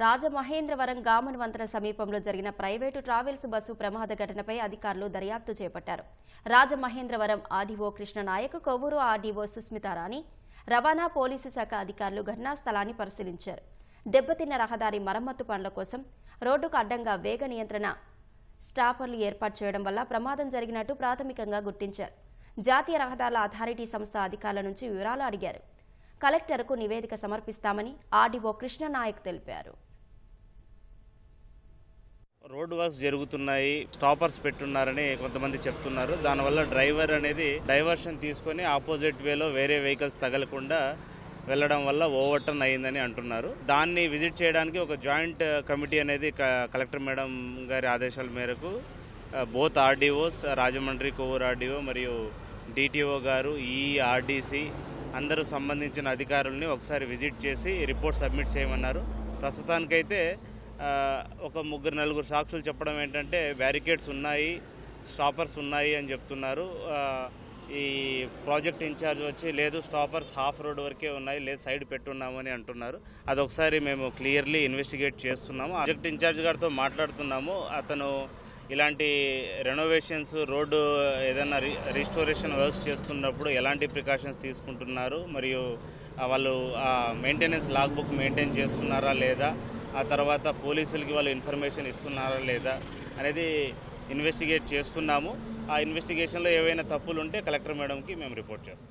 Rajamahendravaram Gammon వంతెన సమీపంలో జరిగిన ప్రైవేటు ట్రావెల్స్ బస్సు ప్రమాద ఘటనపై అధికారులు దర్యాప్తు చేపట్టారు. రాజమహేంద్రవరం ఆర్డీఓ కృష్ణనాయక్ కొవ్వూరు ఆర్డీఓ సుస్మితారాణి రవాణా పోలీసు శాఖ అధికారులు ఘటనా స్థలాన్ని పరిశీలించారు. దెబ్బతిన్న రహదారి మరమ్మతు పనుల కోసం రోడ్డుకు అడ్డంగా వేగ నియంత్రణ స్టాపర్లు ఏర్పాటు చేయడం వల్ల ప్రమాదం జరిగినట్టు ప్రాథమికంగా గుర్తించారు. జాతీయ రహదారుల అథారిటీ సంస్థ అధికారుల నుంచి వివరాలు అడిగారు. కలెక్టర్కు నివేదిక సమర్పిస్తామని ఆర్డీఓ కృష్ణనాయక్ తెలిపారు. రోడ్ వర్క్స్ జరుగుతున్నాయి స్టాపర్స్ పెట్టున్నారని కొంతమంది చెప్తున్నారు. దానివల్ల డ్రైవర్ అనేది డైవర్షన్ తీసుకొని ఆపోజిట్ వేలో వేరే వెహికల్స్ తగలకుండా వెళ్ళడం వల్ల ఓవర్ టర్న్ అయిందని అంటున్నారు. దాన్ని విజిట్ చేయడానికి ఒక జాయింట్ కమిటీ అనేది క- కలెక్టర్ మేడం గారి ఆదేశాల మేరకు both RDOs Rajahmundry Kovur RDO మరియు డిటిఓ గారు ఈఆర్డీసీ అందరూ సంబంధించిన అధికారుల్ని ఒకసారి విజిట్ చేసి రిపోర్ట్ సబ్మిట్ చేయమన్నారు. ప్రస్తుతానికైతే ఒక ముగ్గురు నలుగురు సాక్షులు చెప్పడం ఏంటంటే బ్యారికేడ్స్ ఉన్నాయి స్టాపర్స్ ఉన్నాయి అని చెప్తున్నారు. ఈ ప్రాజెక్ట్ ఇన్ఛార్జ్ వచ్చి లేదు స్టాపర్స్ హాఫ్ రోడ్ వరకే ఉన్నాయి లేదు సైడ్ పెట్టున్నామని అంటున్నారు. అదొకసారి మేము క్లియర్లీ ఇన్వెస్టిగేట్ చేస్తున్నాము. ప్రాజెక్ట్ ఇన్ఛార్జ్ గారితో మాట్లాడుతున్నాము. అతను ఇలాంటి రెనోవేషన్స్ రోడ్డు ఏదైనా రి రిస్టోరేషన్ వర్క్స్ చేస్తున్నప్పుడు ఎలాంటి ప్రికాషన్స్ తీసుకుంటున్నారు? మరియు ఆ వాళ్ళు మెయింటెనెన్స్ లాగ్ బుక్ మెయింటైన్ చేస్తున్నారా లేదా? ఆ తర్వాత పోలీసులకి వాళ్ళు ఇన్ఫర్మేషన్ ఇస్తున్నారా లేదా? అనేది ఇన్వెస్టిగేట్ చేస్తున్నాము. ఆ ఇన్వెస్టిగేషన్లో ఏవైనా తప్పులు ఉంటే కలెక్టర్ మేడంకి మేము రిపోర్ట్ చేస్తాం.